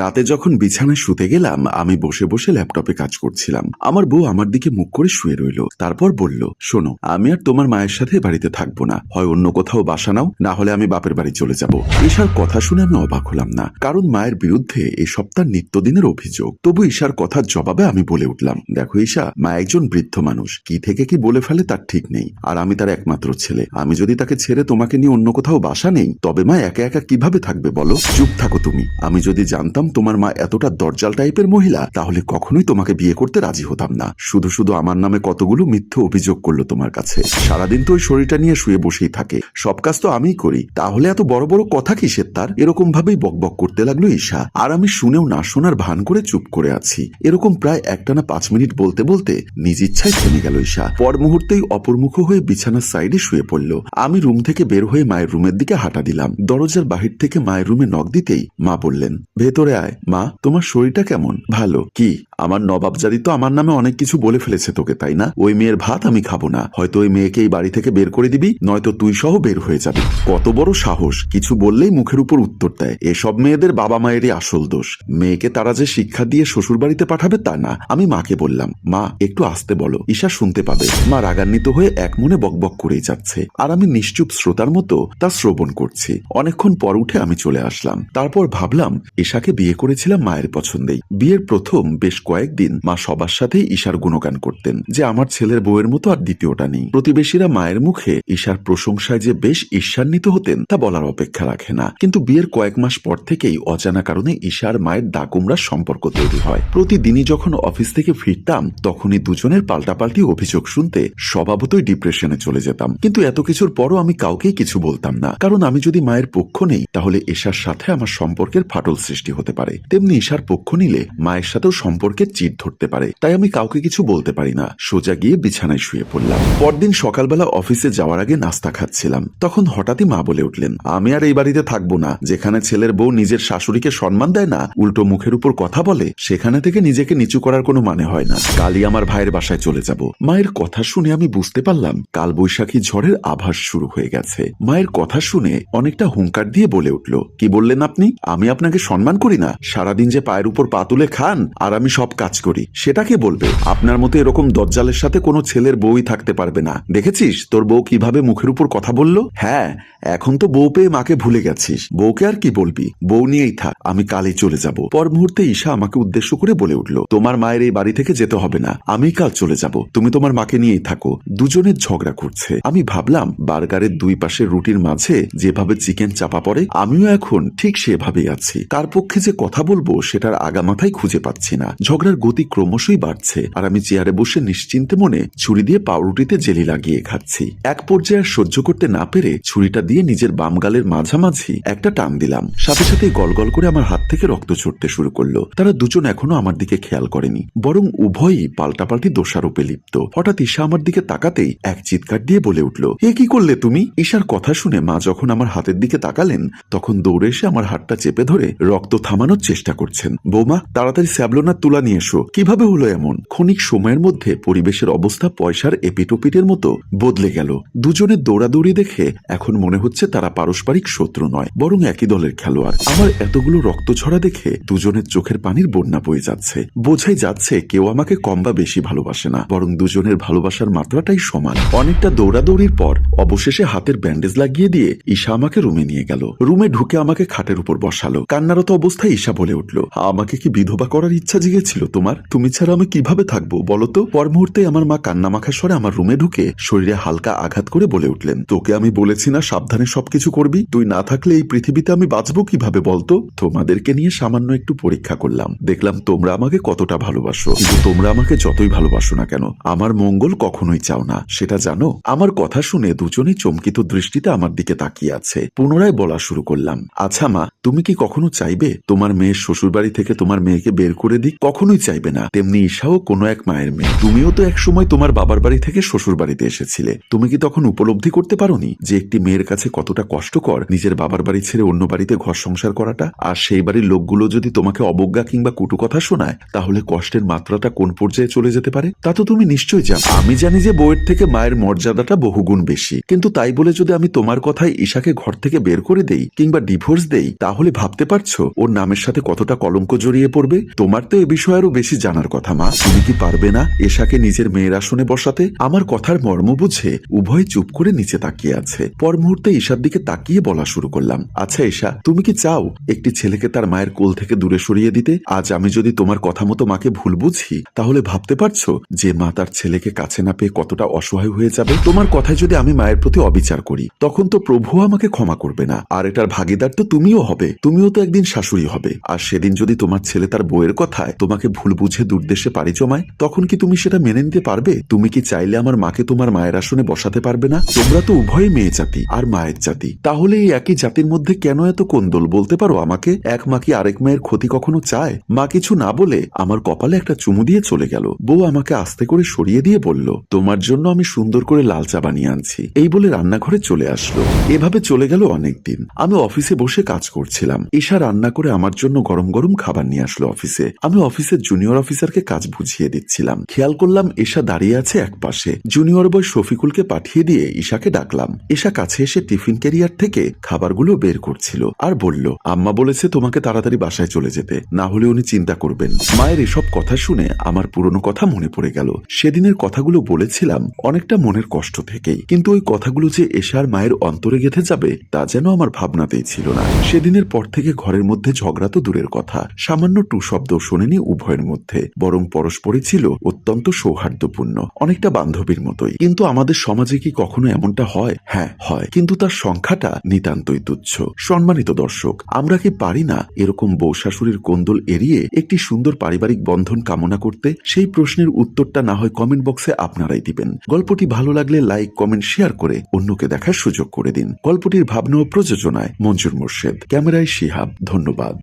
রাতে যখন বিছানায় শুতে গেলাম, আমি বসে বসে ল্যাপটপে কাজ করছিলাম। আমার বউ আমার দিকে মুখ করে শুয়ে রইল। তারপর বলল, শোনো, আমি আর তোমার মায়ের সাথে বাড়িতে থাকব না। হয় অন্য কোথাও বাসা নাও, না হলে আমি বাপের বাড়ি চলে যাব। ঈশার কথা শুনে আমি অবাক হলাম না, কারণ মায়ের বিরুদ্ধে এই সপ্তাহ নিত্যদিনের অভিযোগ। তবু ঈশার কথার জবাবে আমি বলে উঠলাম, দেখো ঈশা, মা একজন বৃদ্ধ মানুষ। কি থেকে কি বলে ফেলে তার ঠিক নেই। আর আমি তার একমাত্র ছেলে। আমি যদি তাকে ছেড়ে তোমাকে নিয়ে অন্য কোথাও বাসা নেই, তবে মা একা একা কীভাবে থাকবে বলো? চুপ থাকো তুমি। আমি যদি জানতাম তোমার মা এতটা দরজাল টাইপের মহিলা, তাহলে কখনোই তোমাকে বিয়ে করতে রাজি হতাম না। শুধু শুধু আমার নামে কতগুলো মিথ্যে অভিযোগ করল তোমার কাছে। সারাদিন তো ওই শরীরটা নিয়ে শুয়ে বসেই থাকে। সব কাজ তো আমিই করি। তাহলে এত বড় বড় কথা কিসের তার? এরকম ভাবেই বকবক করতে লাগল ঈশা। আর আমি শুনেও না শোনার ভান করে চুপ করে আছি। এরকম প্রায় একটানা পাঁচ মিনিট বলতে বলতে নিজ ইচ্ছায় থেমে গেল ঈশা। পর মুহূর্তেই অপরমুখ হয়ে বিছানার সাইডে শুয়ে পড়ল। আমি রুম থেকে বের হয়ে মায়ের রুমের দিকে হাঁটা দিলাম। দরজার বাহির থেকে মায়ের রুমে নখ দিতেই মা বললেন, ভেতরে আয়। মা তোমার শরীরটা কেমন? ভালো? কি? আমার নবাবজাদি তো আমার নামে অনেক কিছু বলে ফেলেছে তোকে, তাই না? ওই মেয়ের ভাত আমি খাব না। হয়তো ওই মেয়েকে এই বাড়ি থেকে বের করে দিবি, নয়তো তুই সহ বের হয়ে যাবি। কত বড় সাহস। কিছু বললেই মুখের উপর উত্তর দেয়। এসব মেয়েদের বাবা মায়েরই আসল দোষ। মেয়েকে তারা যে শিক্ষা দিয়ে শ্বশুর বাড়িতে পাঠাবে তা না। আমি মাকে বললাম, মা, একটু আসতে বলো। ঈশা শুনতে পাবে। মা রাগান্বিত হয়ে এক মনে বকবক করেই যাচ্ছে। আর আমি নিশ্চুপ শ্রোতার মতো তা শ্রবণ করছি। অনেকক্ষণ পর উঠে আমি চলে আসলাম। তারপর ভাবলাম, ঈশাকে বিয়ে করেছিলাম মায়ের পছন্দেই। বিয়ের প্রথম বেশ কয়েকদিন মা সবার সাথেই ঈশার গুণগান করতেন, যে আমার ছেলের বউয়ের মতো আর দ্বিতীয়টা নেই। প্রতিবেশীরা মায়ের মুখে ঈশার প্রশংসায় যে বেশ ঈর্ষান্বিত হতেন, তা বলার অপেক্ষা রাখে না। কিন্তু বিয়ের কয়েক মাস পর থেকেই অজানা কারণে ঈশার মায়ের ডাকুমরার সম্পর্ক তৈরি হয়। প্রতিদিনই যখন অফিস থেকে ফিরতাম, তখনই দুজনের পাল্টাপাল্টি অভিযোগ শুনতে স্বভাবতই ডিপ্রেশনে চলে যেতাম। কিন্তু এত কিছুর পরও আমি কাউকেই কিছু বলতাম না। কারণ আমি যদি মায়ের পক্ষ নেই, তাহলে ঈশার সাথে আমার সম্পর্কের ফাটল সৃষ্টি হতে পারে। তেমনি ঈশার পক্ষ নিলে মায়ের সাথেও সম্পর্কের চিট ধরতে পারে। তাই আমি কাউকে কিছু বলতে পারি না। সোজা গিয়ে বিছানায় শুয়ে পড়লাম। পরদিন সকালবেলা অফিসে যাওয়ার আগে নাস্তা খাচ্ছিলাম। তখন হঠাৎই মা বলে উঠলেন, আমি আর এই বাড়িতে থাকব না। যেখানে ছেলের বউ নিজের শাশুড়িকে সম্মান দেয় না, উল্টো মুখের উপর কথা বলে, সেখানে থেকে নিজেকে নিচু করার কোনো মানে হয় না। কালই আমার ভাইয়ের বাসায় চলে যাব। মায়ের কথা শুনে আমি বুঝতে পারলাম কাল বৈশাখী ঝড়ের আভাস শুরু হয়ে গেছে। মায়ের কথা শুনে অনেকটা হুঙ্কার দিয়ে বলে উঠল, কি বললেন আপনি? আমি আপনাকে সম্মান করি না। সারাদিন যে পায়ের উপর পা তুলে খান, আর আমি সব কাজ করি। সেটা কে বলবে? আপনার মতো এরকম দজ্জালের সাথে কোনো ছেলের বউই থাকতে পারবে না। দেখেছিস? তোর বউ কীভাবে মুখের উপর কথা বলল? হ্যাঁ এখন তো বউ পেয়ে মাকে ভুলে গেছিস। বউকে আর কি বলবি? বউ নিয়েই থাক, আমি কালই চলে যাব। পর মুহূর্তে ঈশা আমাকে উদ্দেশ্য করে বলে উঠল, তোমার মায়ের এই বাড়ি থেকে যেতে হবে না। আমি কাল চলে যাব। তুমি তোমার মাকে নিয়েই থাকো। দুজনের ঝগড়া করছে। আমি ভাবলাম, বার্গারের দুই পাশের রুটির মাঝে যেভাবে চিকেন চাপা পড়ে, আমিও এখন ঠিক সেভাবেই আছি। তার পক্ষে যে কথা বলব, সেটার আগামাথায় খুঁজে পাচ্ছি না। ঝগড়ার গতি ক্রমশই বাড়ছে। আর আমি চেয়ারে বসে নিশ্চিন্তে মনে ছুরি দিয়ে পাউরুটিতে জেলি লাগিয়ে খাচ্ছি। এক পর্যায়ে সহ্য করতে না পেরে ছুরিটা দিয়ে নিজের বাম গালের মাঝামাঝি একটা টান দিলাম। সাথে সাথে গলগল করে আমার হাত থেকে রক্ত ছড়তে শুরু করল। তারা দুজন এখনও আমার দিকে খেয়াল করেনি, বরং উভয়ই পাল্টাপাল্টি দোষারোপে লিপ্ত। হঠাৎ ঈশা আমার দিকে তাকাতেই এক চিৎকার দিয়ে বলে উঠল, এ কি করলে তুমি? ঈশার কথা শুনে মা যখন আমার হাতের দিকে তাকালেন, তখন দৌড়ে এসে আমার হাতটা চেপে ধরে রক্ত থামানোর চেষ্টা করছেন। বৌমা, তাড়াতাড়ি স্যাবলোনার তুলা নিয়ে এসো। কীভাবে হলো এমন? ক্ষণিক সময়ের মধ্যে পরিবেশের অবস্থা পয়সার এপিটোপিটের মতো বদলে গেল। দুজনের দৌড়াদৌড়ি দেখে এখন মনে হচ্ছে তারা পারস্পরিক শত্রু নয়, বরং একই দলের খেলোয়াড়। আমার এতগুলো রক্ত ছড়া দেখে দুজনের চোখের পানির বন্যা বয়ে যাচ্ছে। বোঝাই যাচ্ছে কেউ আমাকে কম বা বেশি ভালোবাসে না, বরং দুজনের ভালোবাসার মাত্রাটাই সমান। অনেকটা দৌড়াদৌড়ির পর অবশেষে হাতের ব্যান্ডেজ লাগিয়ে দিয়ে ঈশা আমাকে রুমে নিয়ে গেল। রুমে ঢুকে আমাকে খাটের উপর বসালো। কান্নারত অবস্থায় ঈশা বলে উঠল, আমাকে কি বিধবা করার ইচ্ছা জেগেছিল তোমার? তুমি ছাড়া আমি কীভাবে থাকব? বলো তো। পর মুহূর্তে আমার মা কান্নামাখা স্বরে আমার রুমে ঢুকে শরীরে হালকা আঘাত করে বলে উঠলেন, তোকে আমি বলেছি না সাবধানে সবকিছু করবি? তুই না থাকলে এই পৃথিবীতে আমি বাঁচবো কীভাবে বলতো? তোমাদেরকে নিয়ে সামান্য একটু পরীক্ষা করলাম। দেখলাম তোমরা আমাকে কতটা ভালোবাসো। কিন্তু তোমরা আমাকে যতই ভালোবাসো না কেন, আমার মঙ্গল কখনোই চাও না। সেটা জানো? আমার কথা শুনে দুজনেই চমকিত দৃষ্টিতে আমার দিকে তাকিয়ে আছে। পুনরায় বলা শুরু করলাম আচ্ছা মা তুমি কি কখনো চাইবে তোমার মেয়ের শ্বশুরবাড়ি থেকে তোমার মেয়েকে বের করে দিক? কখনোই চাইবে না। তেমনি ঈশাও কোনো এক মায়ের মেয়ে। তুমিও তো এক সময় তোমার বাবার বাড়ি থেকে শ্বশুর বাড়িতে এসেছিলে। তুমি কি তখন উপলব্ধি করতে পারোনি যে একটি মেয়ের কাছে কতটা কষ্টকর নিজের বাবার বাড়ি ছেড়ে অন্য বাড়িতে ঘর সংসার করাটা? আর সেই বাড়ির লোকগুলো যদি তোমাকে অবজ্ঞা কিংবা কুটু কথা শোনায়, তাহলে কষ্টের মাত্রাটা কোন পর্যায়ে চলে যেতে পারে? তা তো তুমি নিশ্চয়ই জানো। আমি জানি যে বইয়ের থেকে মায়ের মর্যাদাটা বহুগুণ বেশি। কিন্তু তাই বলে যদি আমি তোমার কথায় ঈশাকে ঘর থেকে বের করে দেই কিংবা ডিভোর্স দেই, তা তাহলে ভাবতে পারছ ওর নামের সাথে কতটা কলঙ্ক জড়িয়ে পড়বে? তোমার তো এ বিষয়ে আরও বেশি জানার কথা, মা। তুমি কি পারবে না এশাকে নিজের মেয়ের আসনে বসাতে? আমার কথার মর্ম বুঝে উভয় চুপ করে নিচে তাকিয়ে আছে। পর মুহূর্তে ঈশার দিকে তাকিয়ে বলা শুরু করলাম। আচ্ছা ঈশা, তুমি কি চাও একটি ছেলেকে তার মায়ের কোল থেকে দূরে সরিয়ে দিতে? আজ আমি যদি তোমার কথা মতো মাকে ভুল বুঝি, তাহলে ভাবতে পারছ যে মা তার ছেলেকে কাছে না পেয়ে কতটা অসহায় হয়ে যাবে? তোমার কথায় যদি আমি মায়ের প্রতি অবিচার করি, তখন তো প্রভু আমাকে ক্ষমা করবে না। আর এটার ভাগিদার তো তুমিও হবে। তুমিও তো একদিন শাশুড়ি হবে। আর সেদিন যদি তোমার ছেলে তার বউয়ের কথায় তোমাকে ভুল বুঝে দূরদেশে পাড়ি জমায়, তখন কি তুমি সেটা মেনে নিতে পারবে? তুমি কি চাইলে আমার মাকে তোমার মায়ের আসনে বসাতে পারবে না? তোমরা তো উভয় মেয়ে জাতি আর মায়ের জাতি। তাহলে এই একই জাতির মধ্যে কেন এত কোন্দল বলতে পারো আমাকে? এক মা কি আরেক মায়ের ক্ষতি কখনো চায়? মা কিছু না বলে আমার কপালে একটা চুমু দিয়ে চলে গেল। বউ আমাকে আস্তে করে সরিয়ে দিয়ে বলল, তোমার জন্য আমি সুন্দর করে লাল চা বানিয়ে আনছি। এই বলে রান্নাঘরে চলে আসলো। এভাবে চলে গেল অনেকদিন। আমি অফিসে বসে কাজ করছিলাম ঈশা রান্না করে আমার জন্য গরম গরম খাবার নিয়ে আসলো অফিসে। আমি অফিসের জুনিয়র অফিসারকে কাজ বুঝিয়ে দিচ্ছিলাম। খেয়াল করলাম ঈশা দাঁড়িয়ে আছে এক পাশে জুনিয়র বয় শফিকুলকে পাঠিয়ে দিয়ে ঈশাকে ডাকলাম। ঈশা কাছে এসে টিফিন ক্যারিয়ার থেকে খাবারগুলো বের করছিল আর বলল, আম্মা বলেছে তোমাকে তাড়াতাড়ি বাসায় চলে যেতে। না হলে উনি চিন্তা করবেন। মায়ের এসব কথা শুনে আমার পুরনো কথা মনে পড়ে গেল। সেদিনের কথাগুলো বলেছিলাম অনেকটা মনের কষ্ট থেকেই। কিন্তু ওই কথাগুলো যে এশার মায়ের অন্তরে গেঁথে যাবে তা যেন আমার ভাবনাতেই ছিল না। সেদিনের পর থেকে ঘরের মধ্যে ঝগড়া তো দূরের কথা। সামান্য টু শব্দ শোনেনি উভয়ের মধ্যে। বরং পরস্পরই ছিল অত্যন্ত সৌহার্দ্যপূর্ণ। অনেকটা বান্ধবীর মতোই। কিন্তু আমাদের সমাজে কি কখনো এমনটা হয়? হ্যাঁ হয়। কিন্তু তার সংখ্যাটা নিতান্তই তুচ্ছ। সম্মানিত দর্শক, আমরা কি পারি না এরকম বউ শাশুড়ির কোন্দল এড়িয়ে একটি সুন্দর পারিবারিক বন্ধন কামনা করতে? সেই প্রশ্নের উত্তরটা না হয় কমেন্ট বক্সে আপনারাই দিবেন। গল্পটি ভালো লাগলে লাইক, কমেন্ট, শেয়ার করে অন্যকে দেখার সুযোগ করে দিন। গল্পটির ভাবনা ও প্রযোজনায় মঞ্জুর মোর্শেদ। ক্যামেরায় শিহাব ধন্যবাদ।